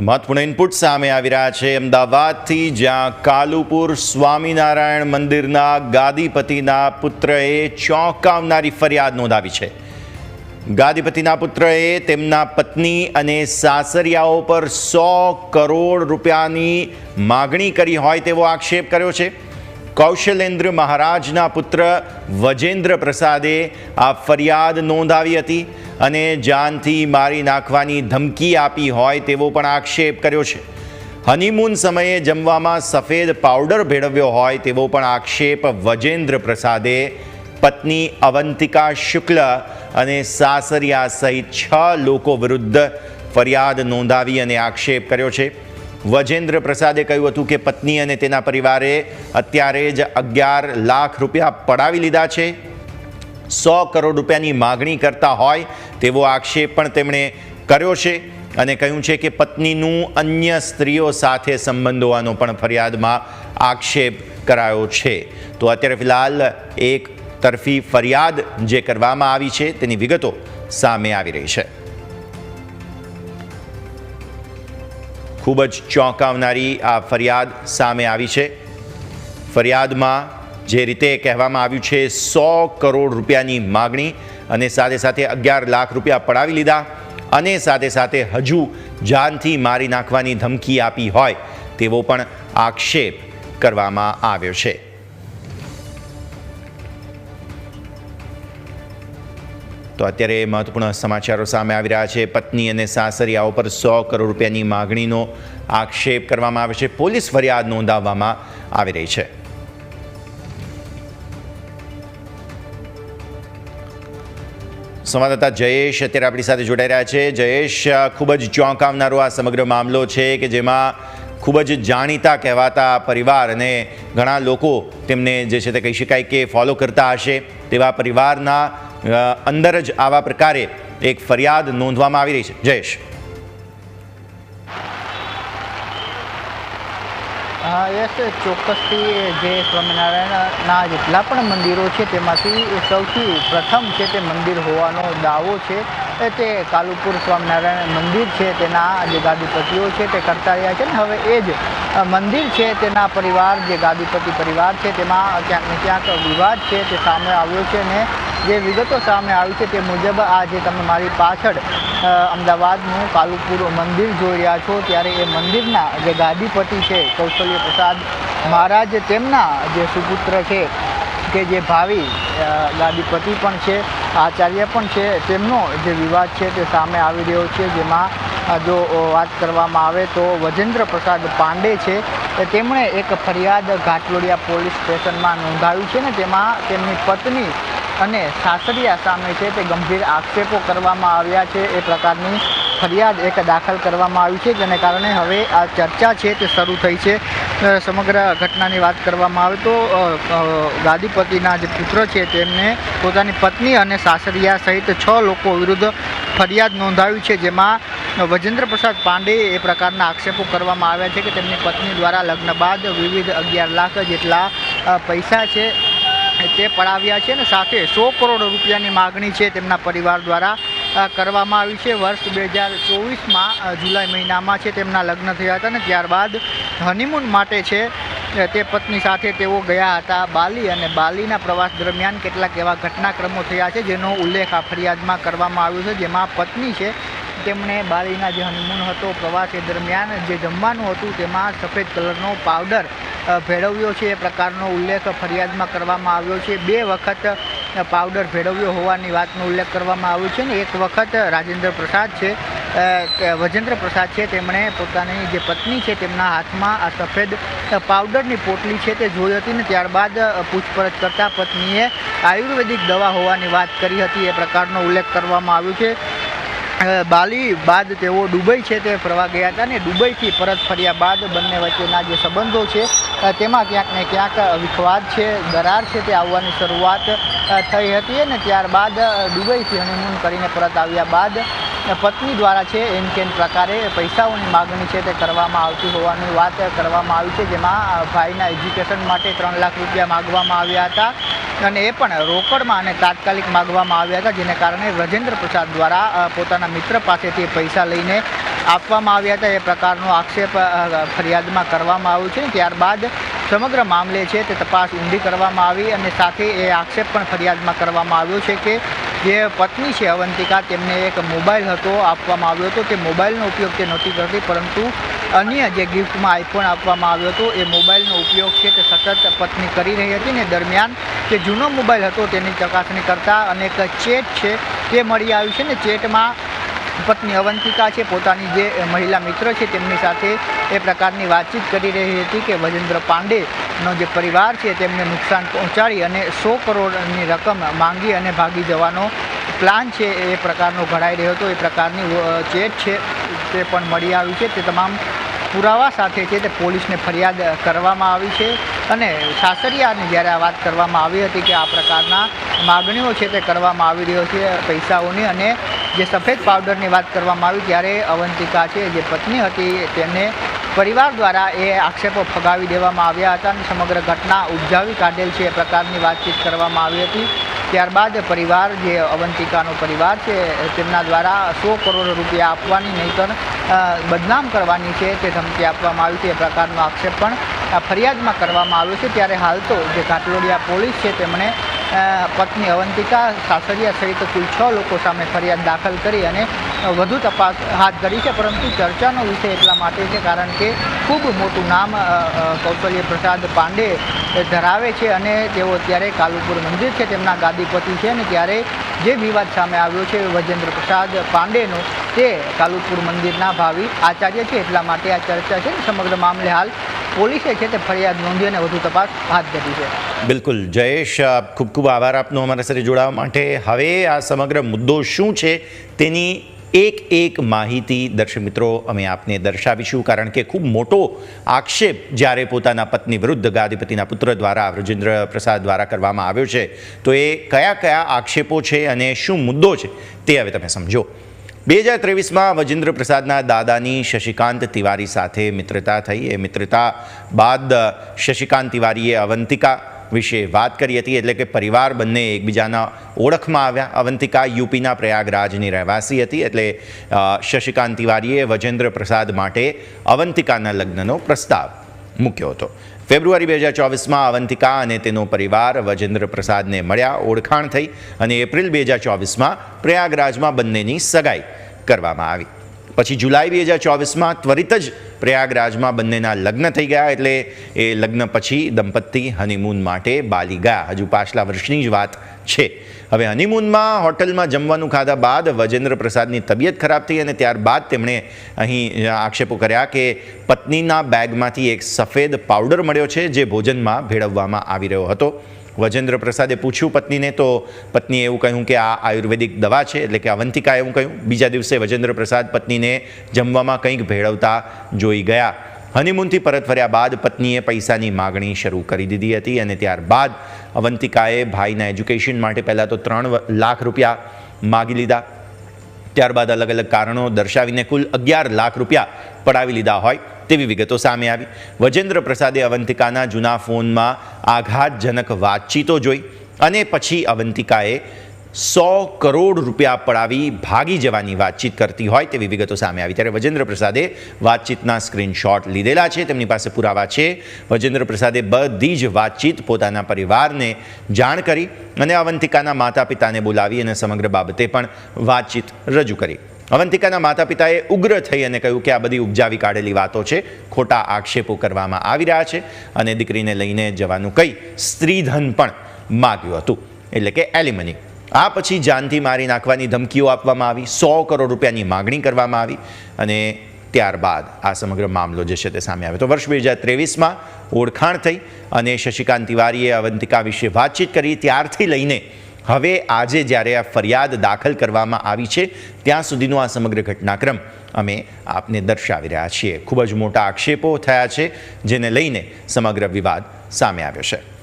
મહત્વપૂર્ણ ઇનપુટ સામે આવી રહ્યા છે. અમદાવાદથી જ્યાં કાલુપુર સ્વામિનારાયણ મંદિરના ગાદીપતિના પુત્રએ ચોંકાવનારી ફરિયાદ નોંધાવી છે. ગાદીપતિના પુત્રએ તેમના પત્ની અને સાસરિયાઓ પર સો કરોડ રૂપિયાની માગણી કરી હોય તેવો આક્ષેપ કર્યો છે. કૌશલેન્દ્ર મહારાજના પુત્ર વજેન્દ્ર પ્રસાદે આ ફરિયાદ નોંધાવી હતી. અને જાનથી મારી નાખવાની ધમકી આપી હોય તેવો પણ આક્ષેપ કર્યો છે. હનીમૂન સમયે જમવામાં સફેદ પાવડર ભેળવ્યો હોય તેવો પણ આક્ષેપ વજેન્દ્ર પ્રસાદે, પત્ની અવંતિકા શુક્લ અને સાસરિયા સહિત છ લોકો વિરુદ્ધ ફરિયાદ નોંધાવી અને આક્ષેપ કર્યો છે. વજેન્દ્ર પ્રસાદે કહ્યું હતું કે પત્ની અને તેના પરિવારે અત્યારે જ અગિયાર લાખ રૂપિયા પડાવી લીધા છે. સો કરોડ રૂપિયાની માગણી કરતા હોય તેવો આક્ષેપ પણ તેમણે કર્યો છે અને કહ્યું છે કે પત્નીનું અન્ય સ્ત્રીઓ સાથે સંબંધ હોવાનો પણ ફરિયાદમાં આક્ષેપ કરાયો છે. તો અત્યારે ફિલહાલ એક તરફી ફરિયાદ જે કરવામાં આવી છે તેની વિગતો સામે આવી રહી છે. ખૂબ જ ચોંકાવનારી આ ફરિયાદ સામે આવી છે. ફરિયાદમાં જે રીતે કહેવામાં આવ્યું છે, સો કરોડ રૂપિયાની માગણી અને સાથે સાથે અગિયાર લાખ રૂપિયા પડાવી લીધા અને સાથે સાથે હજુ જાનથી મારી નાખવાની ધમકી આપી હોય તેવો પણ આક્ષેપ કરવામાં આવ્યો છે. તો અત્યારે મહત્વપૂર્ણ સમાચારો સામે આવી રહ્યા છે. પત્ની અને સાસરિયાઓ પર સો કરોડ રૂપિયાની માગણીનો આક્ષેપ કરવામાં આવે છે. પોલીસ ફરિયાદ નોંધાવવામાં આવી રહી છે. સંવાદદાતા જયેશ અત્યારે આપણી સાથે જોડાઈ રહ્યા છે. જયેશ ખૂબ જ ચોંકાવનારો આ સમગ્ર મામલો છે કે જેમાં ખૂબ જ જાણીતા કહેવાતા પરિવાર અને ઘણા લોકો તેમને જે છે તે કહી શકાય કે ફોલો કરતા હશે. તેવા પરિવારના અંદર જ આવા પ્રકારે એક ફરિયાદ નોંધવામાં આવી રહી છે. જયેશ. યસ, ચોક્કસથી જે સ્વામિનારાયણના જેટલા પણ મંદિરો છે તેમાંથી સૌથી પ્રથમ છે તે મંદિર હોવાનો દાવો છે. એ તે કાલુપુર સ્વામિનારાયણ મંદિર છે, તેના જે ગાદીપતિઓ છે તે કરતા રહ્યા છે ને હવે એ જ મંદિર છે તેના પરિવાર, જે ગાદીપતિ પરિવાર છે તેમાં ક્યાંક ને ક્યાંક વિવાદ છે તે સામે આવ્યો છે ને જે વિગતો સામે આવી છે તે મુજબ આ જે તમે મારી પાછળ અમદાવાદનું કાલુપુર મંદિર જોઈ રહ્યા છો. ત્યારે એ મંદિરના જે ગાદીપતિ છે, કૌશલ્ય પ્રસાદ મહારાજ, તેમના જે સુપુત્ર છે, કે જે ભાવિ ગાદીપતિ પણ છે, આચાર્ય પણ છે, તેમનો જે વિવાદ છે તે સામે આવી રહ્યો છે. જેમાં જો વાત કરવામાં આવે તો વજેન્દ્ર પ્રસાદ પાંડે છે. તેમણે એક ફરિયાદ ઘાટલોડિયા પોલીસ સ્ટેશનમાં નોંધાવી છે ને તેમાં તેમની પત્ની અને સાસરિયા સામે છે તે ગંભીર આક્ષેપો કરવામાં આવ્યા છે. એ પ્રકારની ફરિયાદ એક દાખલ કરવામાં આવી છે, જેને કારણે હવે આ ચર્ચા છે તે શરૂ થઈ છે. સમગ્ર ઘટનાની વાત કરવામાં આવે તો ગાદીપતિના જે પુત્ર છે તેમને પોતાની પત્ની અને સાસરિયા સહિત છ લોકો વિરુદ્ધ ફરિયાદ નોંધાવી છે, જેમાં વજેન્દ્ર પ્રસાદ પાંડે એ પ્રકારના આક્ષેપો કરવામાં આવ્યા છે કે તેમની પત્ની દ્વારા લગ્ન બાદ વિવિધ અગિયાર લાખ જેટલા પૈસા છે તે પડાવ્યા છે અને સાથે સો કરોડ રૂપિયાની માગણી છે તેમના પરિવાર દ્વારા કરવામાં આવી છે. વર્ષ બે હજાર ચોવીસમાં જુલાઈ મહિનામાં છે તેમના લગ્ન થયા હતા અને ત્યારબાદ હનીમૂન માટે છે તે પત્ની સાથે તેઓ ગયા હતા બાલી અને બાલીના પ્રવાસ દરમિયાન કેટલાક એવા ઘટનાક્રમો થયા છે જેનો ઉલ્લેખ આ ફરિયાદમાં કરવામાં આવ્યો છે, જેમાં પત્ની છે, તેમણે બાલીના જે હનીમૂન હતો, પ્રવાસ દરમિયાન જે જમવાનું હતું તેમાં સફેદ કલરનો પાવડર ભેળવ્યો છે. એ પ્રકારનો ઉલ્લેખ ફરિયાદમાં કરવામાં આવ્યો છે. બે વખત પાવડર ભેળવ્યો હોવાની વાતનો ઉલ્લેખ કરવામાં આવ્યો છે ને એક વખત રાજેન્દ્ર પ્રસાદ છે. વજેન્દ્ર પ્રસાદ છે. તેમણે પોતાની જે પત્ની છે તેમના હાથમાં આ સફેદ પાવડરની પોટલી છે તે જોઈ હતી ને ત્યારબાદ પૂછપરછ કરતાં પત્નીએ આયુર્વેદિક દવા હોવાની વાત કરી હતી. એ પ્રકારનો ઉલ્લેખ કરવામાં આવ્યો છે. બાલી બાદ તેઓ દુબઈ છે તે ફરવા ગયા હતા ને દુબઈથી પરત ફર્યા બાદ બંને વચ્ચેના જે સંબંધો છે તેમાં ક્યાંક ને ક્યાંક વિખવાદ છે, દરાર છે તે આવવાની શરૂઆત થઈ હતી અને ત્યારબાદ દુબઈથી હનીમૂન કરીને પરત આવ્યા બાદ પત્ની દ્વારા છે એમ કેમ પ્રકારે પૈસાઓની માગણી છે તે કરવામાં આવતી હોવાની વાત કરવામાં આવી છે, જેમાં ભાઈના એજ્યુકેશન માટે ત્રણ લાખ રૂપિયા માગવામાં આવ્યા હતા અને એ પણ રોકડમાં અને તાત્કાલિક માગવામાં આવ્યા હતા, જેને કારણે રજેન્દ્ર પ્રસાદ દ્વારા પોતાના મિત્ર પાસેથી પૈસા લઈને આપવામાં આવ્યા હતા એ પ્રકારનો આક્ષેપ ફરિયાદમાં કરવામાં આવ્યો છે. ત્યારબાદ સમગ્ર મામલે છે તે તપાસ ઊંડી કરવામાં આવી અને સાથે એ આક્ષેપ પણ ફરિયાદમાં કરવામાં આવ્યો છે કે જે પત્ની છે અવંતિકા, તેમને એક મોબાઈલ હતો આપવામાં આવ્યો હતો. તે મોબાઈલનો ઉપયોગ તે નહોતી કરતી, પરંતુ અન્ય જે ગિફ્ટમાં આઈફોન આપવામાં આવ્યો હતો, એ મોબાઈલનો ઉપયોગ છે તે સતત પત્ની કરી રહી હતી ને દરમિયાન જે જૂનો મોબાઈલ હતો તેની ચકાસણી કરતાં અનેક ચેટ છે તે મળી આવ્યું છે ને ચેટમાં પત્ની અવંતિકા છે, પોતાની જે મહિલા મિત્ર છે, તેમની સાથે એ પ્રકારની વાતચીત કરી રહી હતી કે વજેન્દ્ર પાંડેનો જે પરિવાર છે, તેમને નુકસાન પહોંચાડી અને સો કરોડની રકમ માંગી અને ભાગી જવાનો પ્લાન છે, એ પ્રકારનો ઘડાઈ રહ્યો હતો. એ પ્રકારની ચેટ છે, તે પણ મળી આવી છે. તે તમામ પુરાવા સાથે છે, તે પોલીસને ફરિયાદ કરવામાં આવી છે અને સાસરિયાને જ્યારે આ વાત કરવામાં આવી હતી કે આ પ્રકારના માગણીઓ છે, તે કરવામાં આવી રહ્યો છે, પૈસાઓની અને જે સફેદ પાવડરની વાત કરવામાં આવી ત્યારે અવંતિકા છે, જે પત્ની હતી, તેને પરિવાર દ્વારા એ આક્ષેપો ફગાવી દેવામાં આવ્યા હતા અને સમગ્ર ઘટના ઉપજાવી કાઢેલ છે એ પ્રકારની વાતચીત કરવામાં આવી હતી. ત્યારબાદ પરિવાર, જે અવંતિકાનો પરિવાર છે, તેમના દ્વારા સો કરોડ રૂપિયા આપવાની નહીંતર બદનામ કરવાની છે તે ધમકી આપવામાં આવી છે એ પ્રકારનો આક્ષેપ પણ ફરિયાદમાં કરવામાં આવ્યો છે. ત્યારે હાલ તો જે ઘાટલોડિયા પોલીસ છે, તેમણે પત્ની અવંતિકા સાસરિયા સહિત કુલ છ લોકો સામે ફરિયાદ દાખલ કરી અને વધુ તપાસ હાથ ધરી છે. પરંતુ ચર્ચાનો વિષય એટલા માટે છે કારણ કે ખૂબ મોટું નામ કૌશલ્ય પ્રસાદ પાંડે ધરાવે છે અને તેઓ અત્યારે કાલુપુર મંદિર છે. તેમના ગાદીપતિ છે અને ત્યારે જે વિવાદ સામે આવ્યો છે વજેન્દ્ર પ્રસાદ પાંડેનો તે કાલુપુર મંદિરના ભાવિ આચાર્ય છે. એટલા માટે આ ચર્ચા છે. સમગ્ર મામલે હાલ પોલીસે છે તે ફરિયાદ નોંધી અને વધુ તપાસ હાથ ધરી છે. બિલકુલ. જયેશ ખૂબ ખૂબ આભાર આપનો અમારા સાથે જોડાવા માટે. હવે આ સમગ્ર મુદ્દો શું છે તેની એક એક માહિતી દર્શક મિત્રો અમે આપને દર્શાવીશું, કારણ કે ખૂબ મોટો આક્ષેપ જ્યારે પોતાના પત્ની વિરુદ્ધ ગાદીપતિના પુત્ર દ્વારા વ્રજેન્દ્ર પ્રસાદ દ્વારા કરવામાં આવ્યો છે. તો એ કયા કયા આક્ષેપો છે અને શું મુદ્દો છે તે હવે તમે સમજો. બે હજાર ત્રેવીસમાં વજેન્દ્ર પ્રસાદના દાદાની શશિકાંત તિવારી સાથે મિત્રતા થઈ. એ મિત્રતા બાદ શશિકાંત તિવારીએ અવંતિકા વિશે વાત કરી હતી. એટલે કે પરિવાર બંને એકબીજાના ઓળખમાં આવ્યા. અવંતિકા યુપીના પ્રયાગરાજની રહેવાસી હતી. એટલે શશિકાંત તિવારીએ વજેન્દ્ર પ્રસાદ માટે અવંતિકાના લગ્નનો પ્રસ્તાવ મૂક્યો હતો. ફેબ્રુઆરી બે હજાર ચોવીસમાં અવંતિકા અને તેનો પરિવાર વજેન્દ્ર પ્રસાદને મળ્યા, ઓળખાણ થઈ અને એપ્રિલ બે હજાર ચોવીસમાં પ્રયાગરાજમાં બંનેની સગાઈ કરવામાં આવી. પછી જુલાઈ બે હજાર ચોવીસમાં ત્વરિત જ પ્રયાગરાજમાં બંનેના લગ્ન થઈ ગયા એટલે એ લગ્ન પછી દંપતી હનીમૂન માટે બાલી ગયા. હજુ પાછલા વર્ષની જ વાત છે. હવે હનીમૂનમાં હોટલમાં જમવાનું ખાધા બાદ વજેન્દ્ર પ્રસાદની તબિયત ખરાબ થઈ અને ત્યારબાદ તેમણે અહીં આક્ષેપો કર્યા કે પત્નીના બેગમાંથી એક સફેદ પાવડર મળ્યો છે, જે ભોજનમાં ભેળવવામાં આવી રહ્યો હતો. વજેન્દ્ર પ્રસાદે પૂછ્યું પત્નીને, તો પત્નીએ એવું કહ્યું કે આ આયુર્વેદિક દવા છે, એટલે કે અવંતિકા એવું કહ્યું. બીજા દિવસે વજેન્દ્ર પ્રસાદ પત્નીને જમવામાં કંઈક ભેળવતા જોઈ ગયા. હનીમૂનથી પરત ફર્યા બાદ પત્નીએ પૈસાની માગણી શરૂ કરી દીધી હતી અને ત્યારબાદ અવંતિકાએ ભાઈના એજ્યુકેશન માટે પહેલાં તો ત્રણ લાખ રૂપિયા માગી લીધા. ત્યારબાદ અલગ અલગ કારણો દર્શાવીને કુલ અગિયાર લાખ રૂપિયા પડાવી લીધા હોય તેવી વિગતો સામે આવી. વજેન્દ્ર પ્રસાદે અવંતિકાના જૂના ફોનમાં આઘાતજનક વાતચીતો જોઈ અને પછી અવંતિકાએ સો કરોડ રૂપિયા પડાવી ભાગી જવાની વાતચીત કરતી હોય તેવી વિગતો સામે આવી. ત્યારે વજેન્દ્ર પ્રસાદે વાતચીતના સ્ક્રીનશોટ લીધેલા છે. તેમની પાસે પુરાવા છે. વજેન્દ્ર પ્રસાદે બધી જ વાતચીત પોતાના પરિવારને જાણ કરી અને અવંતિકાના માતા પિતાને બોલાવી અને સમગ્ર બાબતે પણ વાતચીત રજૂ કરી. અવંતિકાના માતા પિતાએ ઉગ્ર થઈ અને કહ્યું કે આ બધી ઉપજાવી કાઢેલી વાતો છે. ખોટા આક્ષેપો કરવામાં આવી રહ્યા છે અને દીકરીને લઈને જવાનું કહી સ્ત્રીધન પણ માગ્યું હતું. એટલે કે એલિમની આ પછી જાનથી મારી નાખવાની ધમકીઓ આપવામાં આવી, સો કરોડ રૂપિયાની માગણી કરવામાં આવી અને ત્યારબાદ આ સમગ્ર મામલો જે છે તે સામે આવ્યો. તો વર્ષ બે હજાર ત્રેવીસમાં ઓળખાણ થઈ અને શશિકાંત તિવારીએ અવંતિકા વિશે વાતચીત કરી. ત્યારથી લઈને હવે આજે જ્યારે આ ફરિયાદ દાખલ કરવામાં આવી છે, ત્યાં સુધીનો આ સમગ્ર ઘટનાક્રમ અમે આપને દર્શાવી રહ્યા છીએ. ખૂબ જ મોટા આક્ષેપો થયા છે, જેને લઈને સમગ્ર વિવાદ સામે આવ્યો છે.